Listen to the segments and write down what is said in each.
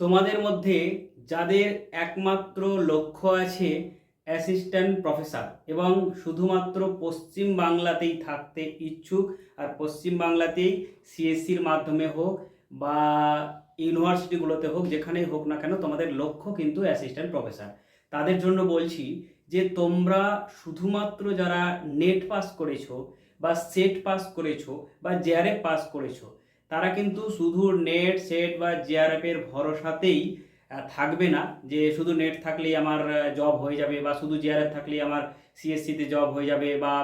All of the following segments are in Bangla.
তোমাদের মধ্যে যাদের একমাত্র লক্ষ্য আছে অ্যাসিস্ট্যান্ট প্রফেসর এবং শুধুমাত্র পশ্চিম বাংলাতেই থাকতে ইচ্ছুক, আর পশ্চিম বাংলাতেই সিএসসির মাধ্যমে হোক বা ইউনিভার্সিটিগুলোতে হোক, যেখানেই হোক না কেন, তোমাদের লক্ষ্য কিন্তু অ্যাসিস্ট্যান্ট প্রফেসর। তাদের জন্য বলছি যে, তোমরা শুধুমাত্র যারা নেট পাস করেছ বা সেট পাস করেছ বা জেআরএফ পাস করেছ তারা কিন্তু শুধু নেট সেট বা জেআরএফ এর ভরসাতেই থাকবে না। যে শুধু নেট থাকলেই আমার জব হয়ে যাবে বা শুধু জিআরএফ থাকলেই আমার সিএসসিতে জব হয়ে যাবে বা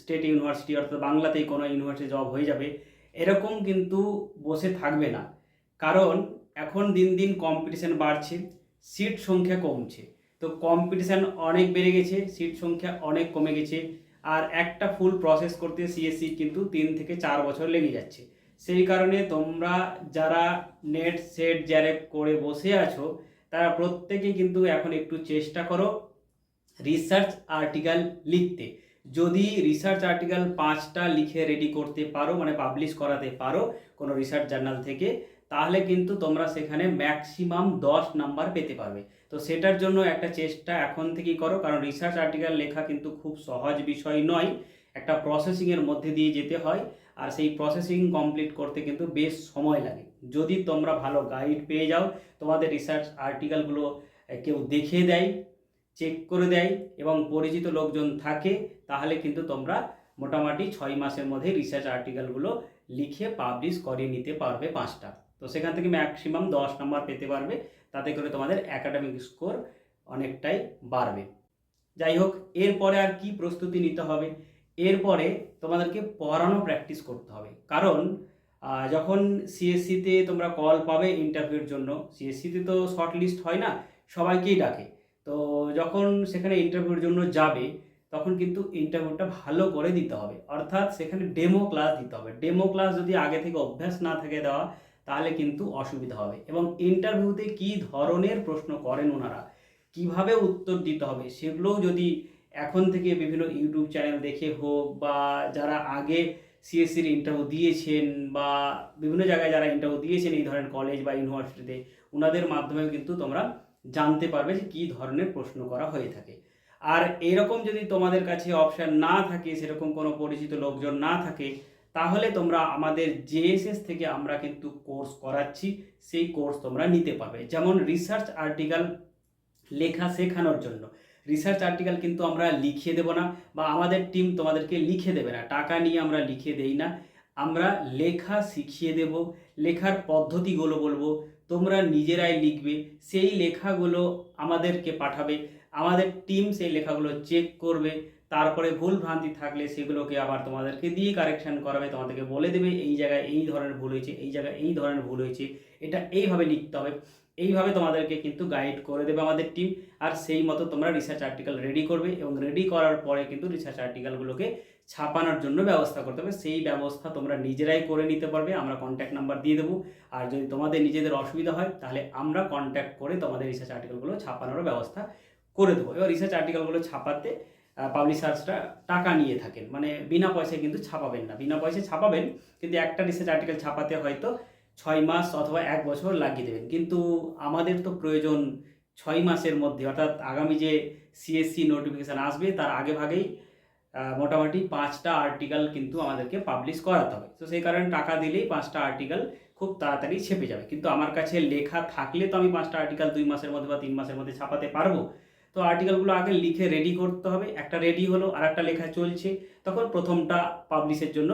স্টেট ইউনিভার্সিটি অর্থাৎ বাংলাতেই কোনো ইউনিভার্সিটি জব হয়ে যাবে, এরকম কিন্তু বসে থাকবে না। কারণ এখন দিন দিন কম্পিটিশন বাড়ছে সিট সংখ্যা কমছে। তো কম্পিটিশান অনেক বেড়ে গেছে সিট সংখ্যা অনেক কমে গেছে। আর একটা ফুল প্রসেস করতে সিএসসি কিন্তু তিন থেকে চার বছর লেগে যাচ্ছে। সেই কারণে তোমরা যারা নেট সেট জ্যারেপ করে বসে আছো, তারা প্রত্যেকে কিন্তু এখন একটু চেষ্টা করো রিসার্চ আর্টিকেল লিখতে। যদি রিসার্চ আর্টিকেল পাঁচটা লিখে রেডি করতে পারো মানে পাবলিশ করাতে পারো কোনো রিসার্চ জার্নাল থেকে, তাহলে কিন্তু তোমরা সেখানে ম্যাক্সিমাম দশ নাম্বার পেতে পারবে। তো সেটার জন্য একটা চেষ্টা এখন থেকেই করো, কারণ রিসার্চ আর্টিকেল লেখা কিন্তু খুব সহজ বিষয় নয়। একটা প্রসেসিংয়ের মধ্যে দিয়ে যেতে হয়। আর সেই প্রসেসিং কমপ্লিট করতে কিন্তু বেশ সময় লাগে। যদি তোমরা ভালো গাইড পেয়ে যাও, তোমাদের রিসার্চ আর্টিকেলগুলো কেউ দেখে দেয় চেক করে দেয় এবং পরিচিত লোকজন থাকে, তাহলে কিন্তু তোমরা মোটামুটি ছয় মাসের মধ্যে রিসার্চ আর্টিকেলগুলো লিখে পাবলিশ করিয়ে নিতে পারবে পাঁচটা। তো সেখান থেকে ম্যাক্সিমাম দশ নম্বর পেতে পারবে, তাতে করে তোমাদের অ্যাকাডেমিক স্কোর অনেকটাই বাড়বে। যাই হোক, এরপরে আর কি প্রস্তুতি নিতে হবে? এরপরে তোমাদেরকে পড়ানো প্র্যাকটিস করতে হবে। কারণ যখন সিএসসিতে তোমরা কল পাবে ইন্টারভিউর জন্য সিএসসিতে তো শর্ট লিস্ট হয় না, সবাইকেই ডাকে। তো যখন সেখানে ইন্টারভিউর জন্য যাবে, তখন কিন্তু ইন্টারভিউটা ভালো করে দিতে হবে। অর্থাৎ সেখানে ডেমো ক্লাস দিতে হবে। ডেমো ক্লাস যদি আগে থেকে অভ্যাস না থাকে দেওয়া, তাহলে কিন্তু অসুবিধা হবে। এবং ইন্টারভিউতে কি ধরনের প্রশ্ন করেন ওনারা, কীভাবে উত্তর দিতে হবে, সেগুলোও যদি এখন থেকে বিভিন্ন ইউটিউব চ্যানেল দেখে হোক বা যারা আগে সিএসসির ইন্টারভিউ দিয়েছেন বা বিভিন্ন জায়গায় যারা ইন্টারভিউ দিয়েছেন এই ধরনের কলেজ বা ইউনিভার্সিটিতে ওনাদের মাধ্যমেও কিন্তু তোমরা জানতে পারবে যে কী ধরনের প্রশ্ন করা হয়ে থাকে। আর এরকম যদি তোমাদের কাছে অপশান না থাকে, সেরকম কোনো পরিচিত লোকজন না থাকে, তাহলে তোমরা আমাদের জেএসএস থেকে আমরা কিন্তু কোর্স করাচ্ছি, সেই কোর্স তোমরা নিতে পারবে। যেমন রিসার্চ আর্টিকেল লেখা শেখানোর জন্য। রিসার্চ আর্টিকেল কিন্তু আমরা লিখিয়ে দেব না বা আমাদের টিম তোমাদেরকে লিখে দেবে না। টাকা নিয়ে আমরা লিখে দেই না। আমরা লেখা শিখিয়ে দেব, লেখার পদ্ধতিগুলো বলব। তোমরা নিজেরাই লিখবে, সেই লেখাগুলো আমাদেরকে পাঠাবে। আমাদের টিম সেই লেখাগুলো চেক করবে। তারপরে ভুল ভ্রান্তি থাকলে সেগুলোকে আবার তোমাদেরকে দিয়ে কারেকশান করাবে, তোমাদেরকে বলে দেবে, এই জায়গায় এই ধরনের ভুল হয়েছে, এই জায়গায় এই ধরনের ভুল হয়েছে। এটা এইভাবে লিখতে হবে। এইভাবে তোমাদেরকে কিন্তু গাইড করে দেবে আমাদের টিম আর সেই মতো তোমরা রিসার্চ আর্টিকেল রেডি করবে এবং রেডি করার পরে কিন্তু রিসার্চ আর্টিকেলগুলোকে ছাপানোর জন্য ব্যবস্থা করতে হবে। সেই ব্যবস্থা তোমরা নিজেরাই করে নিতে পারবে, আমরা কন্ট্যাক্ট নাম্বার দিয়ে দেবো। আর যদি তোমাদের নিজেদের অসুবিধা হয়, তাহলে আমরা কন্ট্যাক্ট করে তোমাদের রিসার্চ আর্টিকেলগুলো ছাপানোর ব্যবস্থা করে দেবো। এবার রিসার্চ আর্টিকেলগুলো ছাপাতে পাবলিশার্সরা টাকা নিয়ে থাকেন। মানে বিনা পয়সায় কিন্তু ছাপাবেন না। বিনা পয়সায় ছাপাবেন, কিন্তু একটা রিসার্চ আর্টিকেল ছাপাতে হয়তো ছয় মাস অথবা এক বছর লাগিয়ে দেবেন। কিন্তু আমাদের তো প্রয়োজন ছয় মাসের মধ্যে। অর্থাৎ আগামী যে সিএসসি নোটিফিকেশান আসবে, তার আগে ভাগেই মোটামুটি পাঁচটা আর্টিকেল কিন্তু আমাদেরকে পাবলিশ করাতে হবে। তো সেই কারণে টাকা দিলেই পাঁচটা আর্টিকেল খুব তাড়াতাড়ি ছেপে যাবে। কিন্তু আমার কাছে লেখা থাকলে তো আমি পাঁচটা আর্টিকেল দুই মাসের মধ্যে বা তিন মাসের মধ্যে ছাপাতে পারব। তো আর্টিকেলগুলো আগে লিখে রেডি করতে হবে। একটা রেডি হলো আর একটা লেখা চলছে। তখন প্রথমটা পাবলিশের জন্য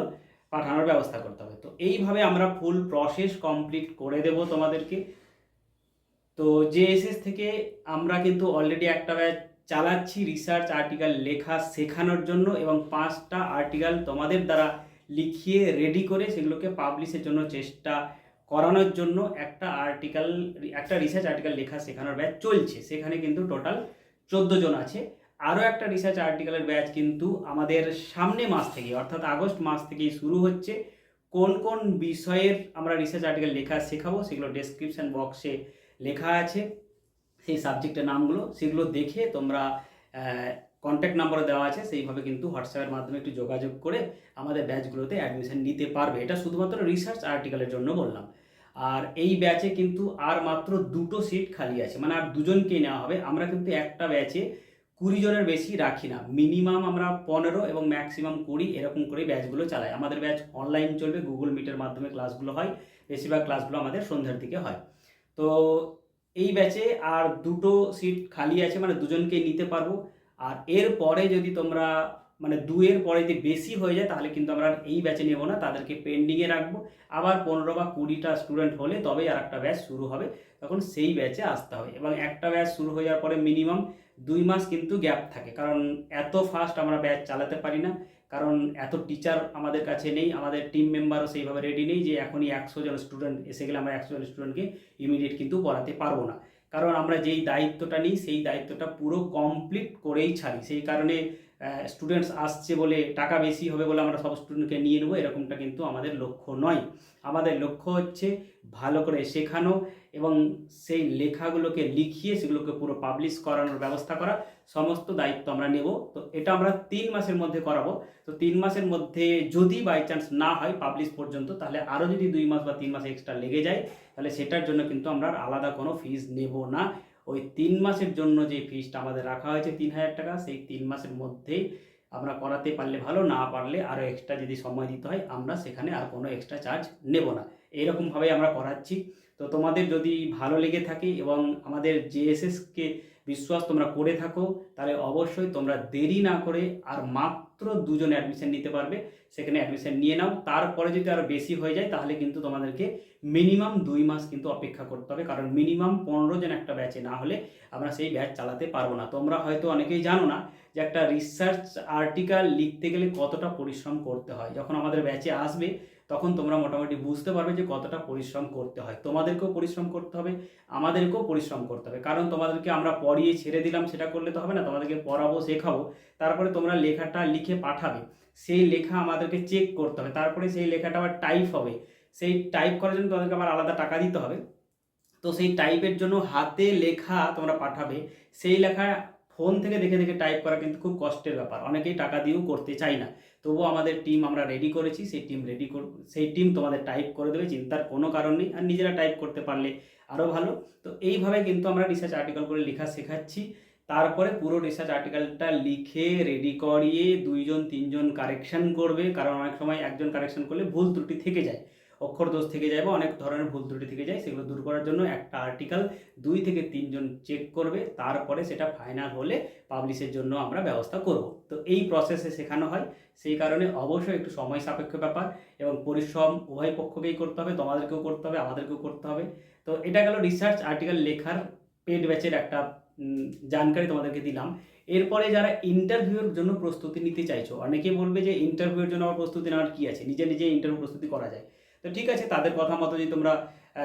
পাঠানোর ব্যবস্থা করতে হবে। তো এইভাবে আমরা ফুল প্রসেস কমপ্লিট করে দেব তোমাদেরকে। তো জেএসএস থেকে আমরা কিন্তু অলরেডি একটা ব্যাচ চালাচ্ছি রিসার্চ আর্টিকেল লেখা শেখানোর জন্য এবং পাঁচটা আর্টিকেল তোমাদের দ্বারা লিখিয়ে রেডি করে সেগুলোকে পাবলিশের জন্য চেষ্টা করানোর জন্য একটা আর্টিকেল একটা রিসার্চ আর্টিকেল লেখা শেখানোর ব্যাচ চলছে। সেখানে কিন্তু টোটাল চোদ্দ জন আছে। আরও একটা রিসার্চ আর্টিকেলের ব্যাচ কিন্তু আমাদের সামনে মাস থেকে, অর্থাৎ আগস্ট মাস থেকেই শুরু হচ্ছে। কোন কোন বিষয়ের আমরা রিসার্চ আর্টিকেল লেখা শেখাবো, সেগুলো ডেসক্রিপশন বক্সে লেখা আছে। সেই সাবজেক্টের নামগুলো, সেগুলো দেখে তোমরা কন্ট্যাক্ট নাম্বার দেওয়া আছে। সেইভাবে কিন্তু হোয়াটসঅ্যাপের মাধ্যমে একটু যোগাযোগ করে আমাদের ব্যাচগুলোতে অ্যাডমিশন নিতে পারবে। এটা শুধুমাত্র রিসার্চ আর্টিকেলের জন্য বললাম। আর এই ব্যাচে কিন্তু আর মাত্র দুটো সিট খালি আছে। মানে আর দুজনকেই নেওয়া হবে। আমরা কিন্তু একটা ব্যাচে কুড়ি জনের বেশি রাখি না। মিনিমাম আমরা পনেরো এবং ম্যাক্সিমাম কুড়ি এরকম করে ব্যাচগুলো চালাই। আমাদের ব্যাচ অনলাইন চলবে, গুগল মিটের মাধ্যমে ক্লাসগুলো হয়, বেশিরভাগ ক্লাসগুলো আমাদের সন্ধ্যার দিকে হয়। তো এই ব্যাচে আর দুটো সিট খালি আছে মানে দুজনকে নিতে পারব। আর এর পরে যদি তোমরা মানে দুয়ের পরে যদি বেশি হয়ে যায়, তাহলে কিন্তু আমরা এই ব্যাচে নেব না, তাদেরকে পেন্ডিংয়ে রাখব। আবার পনেরো বা কুড়িটা স্টুডেন্ট হলে তবেই আর একটা ব্যাচ শুরু হবে। তখন সেই ব্যাচে আসতে হবে। এবং একটা ব্যাচ শুরু হয়ে যাওয়ার পরে মিনিমাম দুই মাস কিন্তু গ্যাপ থাকে। কারণ এত ফাস্ট আমরা ব্যাচ চালাতে পারি না। কারণ এত টিচার আমাদের কাছে নেই, আমাদের টিম মেম্বারও সেইভাবে রেডি নেই যে এখনই একশো জন স্টুডেন্ট এসে গেলে আমরা একশো জন স্টুডেন্টকে ইমিডিয়েট কিন্তু পড়াতে পারব না। কারণ আমরা যেই দায়িত্বটা নিই, সেই দায়িত্বটা পুরো কমপ্লিট করেই ছাড়ি। সেই কারণে স্টুডেন্টস আসছে বলে টাকা বেশি হবে বলে আমরা সব স্টুডেন্টকে নিয়ে নেব, এরকমটা কিন্তু আমাদের লক্ষ্য নয়। আমাদের লক্ষ্য হচ্ছে ভালো করে শেখানো এবং সেই লেখাগুলোকে লিখিয়ে সেগুলোকে পুরো পাবলিশ করানোর ব্যবস্থা করা সমস্ত দায়িত্ব আমরা নেব। তো এটা আমরা তিন মাসের মধ্যে করাবো। তো তিন মাসের মধ্যে যদি বাই চান্স না হয় পাবলিশ পর্যন্ত, তাহলে আরও যদি দুই মাস বা তিন মাস এক্সট্রা লেগে যায়, তাহলে সেটার জন্য কিন্তু আমরা আলাদা কোনো ফিস নেব না। ওই তিন মাসের জন্য যে ফিসটা আমাদের রাখা হয়েছে তিন হাজার টাকা, সেই তিন মাসের মধ্যেই আমরা করাতে পারলে ভালো, না পারলে আরও এক্সট্রা যদি সময় দিতে হয়, আমরা সেখানে আর কোনো এক্সট্রা চার্জ নেব না। এইরকমভাবে আমরা করাচ্ছি। তো তোমাদের যদি ভালো লেগে থাকে এবং আমাদের জেএসএসকে বিশ্বাস তোমরা করে থাকো, তাহলে অবশ্যই তোমরা দেরি না করে আর মাত্র দুজন অ্যাডমিশন নিতে পারবে। সেখানে অ্যাডমিশন নিয়ে নাও। তারপরে যদি আরও বেশি হয়ে যায়, তাহলে কিন্তু তোমাদেরকে মিনিমাম দুই মাস কিন্তু অপেক্ষা করতে হবে। কারণ মিনিমাম পনেরো জন একটা ব্যাচে না হলে আমরা সেই ব্যাচ চালাতে পারব না। তোমরা হয়তো অনেকেই জানো না যে একটা রিসার্চ আর্টিকেল লিখতে গেলে কতটা পরিশ্রম করতে হয়। যখন আমাদের ব্যাচে আসবে তখন তোমরা মোটামুটি বুঝতে পারবে যে কতটা পরিশ্রম করতে হয়। তোমাদেরকেও পরিশ্রম করতে হবে, আমাদেরকেও পরিশ্রম করতে হবে। কারণ তোমাদেরকে আমরা পড়িয়ে ছেড়ে দিলাম, সেটা করলে তো হবে না, তোমাদেরকে পড়াবো, শেখাবো। তারপরে তোমরা লেখাটা লিখে পাঠাবে। সেই লেখা আমাদেরকে চেক করতে হবে। তারপরে সেই লেখাটা আবার টাইপ হবে। সেই টাইপ করার জন্য তোমাদেরকে আবার আলাদা টাকা দিতে হবে। তো সেই টাইপের জন্য হাতে লেখা তোমরা পাঠাবে। সেই লেখা ফোন থেকে দেখে দেখে টাইপ করা কিন্তু খুব কষ্টের ব্যাপার। অনেকেই টাকা দিয়েও করতে চাই না। তবুও আমাদের টিম আমরা রেডি করেছি, সেই টিম রেডি কর, সেই টিম তোমাদের টাইপ করে দেবে, চিন্তার কোনো কারণ নেই, আর নিজেরা টাইপ করতে পারলে আরও ভালো। তো এইভাবে কিন্তু আমরা রিসার্চ আর্টিকেল করে লেখা শেখাচ্ছি। তারপরে পুরো রিসার্চ আর্টিকেলটা লিখে রেডি করিয়ে দুইজন, তিনজন কারেকশান করবে, কারণ অনেক সময় একজন কারেকশান করলে ভুল ত্রুটি থেকে যায়। অক্ষর দোষ থেকে যায় বা অনেক ধরনের ভুল ত্রুটি থেকে যায়, সেগুলো দূর করার জন্য একটা আর্টিকেল দুই থেকে তিনজন চেক করবে, তারপরে সেটা ফাইনাল হলে পাবলিশের জন্য আমরা ব্যবস্থা করব। তো এই প্রসেসে শেখানো হয়, সেই কারণে অবশ্যই একটু সময় সাপেক্ষ ব্যাপার এবং পরিশ্রম উভয় পক্ষকেই করতে হবে, তোমাদেরকেও করতে হবে, আমাদেরকেও করতে হবে। তো এটা গেল রিসার্চ আর্টিকেল লেখার পেড ব্যাচের একটা জানকারি তোমাদেরকে দিলাম। এরপরে যারা ইন্টারভিউর জন্য প্রস্তুতি নিতে চাইছো অনেকে বলবে যে ইন্টারভিউর জন্য আমার প্রস্তুতি নেওয়ার কী আছে? নিজে নিজে ইন্টারভিউ প্রস্তুতি করা যায়। তো ঠিক আছে, তাদের কথা মতো যদি তোমরা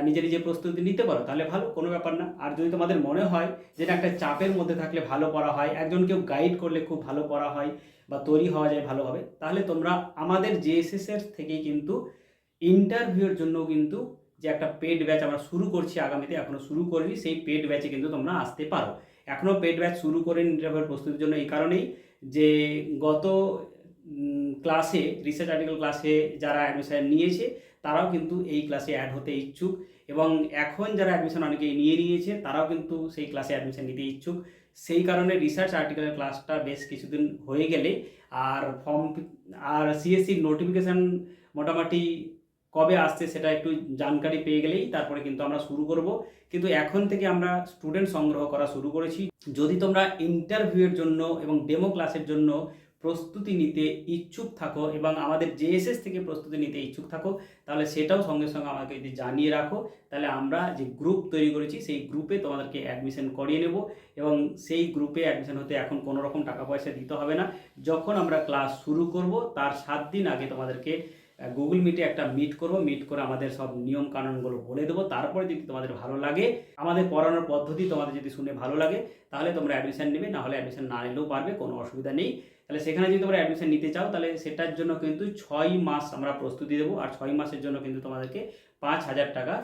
নিজে নিজে প্রস্তুতি নিতে পারো, তাহলে ভালো, কোনো ব্যাপার না। আর যদি তোমাদের মনে হয় যে একটা চাপের মধ্যে থাকলে ভালো পড়া হয়, একজন কেউ গাইড করলে খুব ভালো পড়া হয় বা তৈরি হওয়া যায় ভালোভাবে, তাহলে তোমরা আমাদের জেএসএস এর থেকেই কিন্তু ইন্টারভিউর জন্য কিন্তু যে একটা পেড ব্যাচ আমরা শুরু করছি আগামীতে, এখনও শুরু করিনি, সেই পেড ব্যাচে কিন্তু তোমরা আসতে পারো। এখনও পেড ব্যাচ শুরু করেন ইন্টারভিউর প্রস্তুতির জন্য, এই কারণেই যে গত ক্লাসে রিসার্চ আর্টিকেল ক্লাসে যারা অ্যাডমিশন নিয়েছে তারাও কিন্তু এই ক্লাসে অ্যাড হতে ইচ্ছুক এবং এখন যারা অ্যাডমিশন অনেকেই নিয়ে নিয়েছে, তারাও কিন্তু সেই ক্লাসে অ্যাডমিশন নিতে ইচ্ছুক। সেই কারণে রিসার্চ আর্টিকেলের ক্লাসটা বেশ কিছুদিন হয়ে গেলে আর ফর্ম আর সিএসসির নোটিফিকেশান মোটামুটি কবে আসছে সেটা একটু জানকারি পেয়ে গেলেই তারপরে কিন্তু আমরা শুরু করব। কিন্তু এখন থেকে আমরা স্টুডেন্ট সংগ্রহ করা শুরু করেছি। যদি তোমরা ইন্টারভিউয়ের জন্য এবং ডেমো ক্লাসের জন্য প্রস্তুতি নিতে ইচ্ছুক থাকো এবং আমাদের জেএসএস থেকে প্রস্তুতি নিতে ইচ্ছুক থাকো, তাহলে সেটাও সঙ্গে সঙ্গে আমাকে যদি জানিয়ে রাখো, তাহলে আমরা যে গ্রুপ তৈরি করেছি, সেই গ্রুপে তোমাদেরকে অ্যাডমিশন করিয়ে নেব এবং সেই গ্রুপে অ্যাডমিশন হতে এখন কোনো রকম টাকা পয়সা দিতে হবে না। যখন আমরা ক্লাস শুরু করব, তার সাত দিন আগে তোমাদেরকে গুগল মিটে একটা মিট করব মিট করে আমাদের সব নিয়ম কানুনগুলো বলে দেবো। তারপরে যদি তোমাদের ভালো লাগে, আমাদের পড়ানোর পদ্ধতি তোমাদের যদি শুনে ভালো লাগে, তাহলে তোমরা অ্যাডমিশন নেবে, না হলে অ্যাডমিশন না নিলেও পারবে, কোনো অসুবিধা নেই। তাহলে সেখানে যদি তোমরা অ্যাডমিশন নিতে চাও, তাহলে সেটার জন্য কিন্তু ছয় মাস আমরা প্রস্তুতি দেবো, আর ছয় মাসের জন্য কিন্তু তোমাদেরকে পাঁচ হাজার টাকা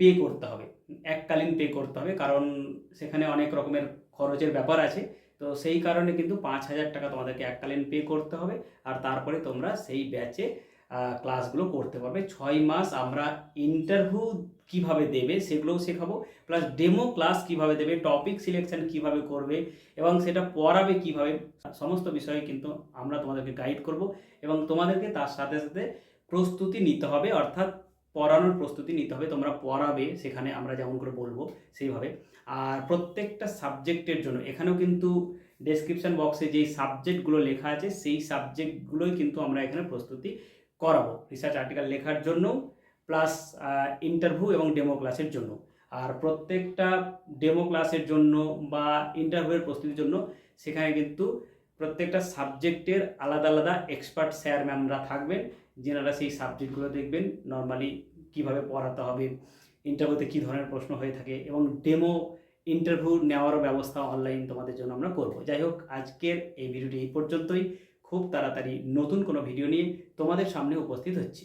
পে করতে হবে। এককালীন পে করতে হবে, কারণ সেখানে অনেক রকমের খরচের ব্যাপার আছে। তো সেই কারণে কিন্তু পাঁচ হাজার টাকা তোমাদেরকে এককালীন পে করতে হবে, আর তারপরে তোমরা সেই ব্যাচে ক্লাসগুলো করতে পারবে। ছয় মাস আমরা ইন্টারভিউ কীভাবে দেবে সেগুলোও শেখাবো প্লাস ডেমো ক্লাস কীভাবে দেবে টপিক সিলেকশন কীভাবে করবে এবং সেটা পড়াবে কীভাবে, সমস্ত বিষয়ে কিন্তু আমরা তোমাদেরকে গাইড করব এবং তোমাদেরকে তার সাথে সাথে প্রস্তুতি নিতে হবে, অর্থাৎ পড়ানোর প্রস্তুতি নিতে হবে, তোমরা পড়াবে, সেখানে আমরা যেমন করে বলব সেইভাবে। আর প্রত্যেকটা সাবজেক্টের জন্য, এখানেও কিন্তু ডেসক্রিপশন বক্সে যেই সাবজেক্টগুলো লেখা আছে, সেই সাবজেক্টগুলোই কিন্তু আমরা এখানে প্রস্তুতি করাবো রিসার্চ আর্টিকেল লেখার জন্য প্লাস ইন্টারভিউ এবং ডেমো ক্লাসের জন্য। আর প্রত্যেকটা ডেমো ক্লাসের জন্য বা ইন্টারভিউয়ের প্রস্তুতির জন্য সেখানে কিন্তু প্রত্যেকটা সাবজেক্টের আলাদা আলাদা এক্সপার্ট স্যার ম্যামরা থাকবেন, যেনারা সেই সাবজেক্টগুলো দেখবেন নর্মালি কীভাবে পড়াতে হবে ইন্টারভিউতে কী ধরনের প্রশ্ন হয়ে থাকে এবং ডেমো ইন্টারভিউ নেওয়ারও ব্যবস্থা অনলাইন তোমাদের জন্য আমরা করব। যাই হোক, আজকের এই ভিডিওটি এই পর্যন্তই। খুব তাড়াতাড়ি নতুন কোনো ভিডিও নিয়ে তোমাদের সামনে উপস্থিত হচ্ছি।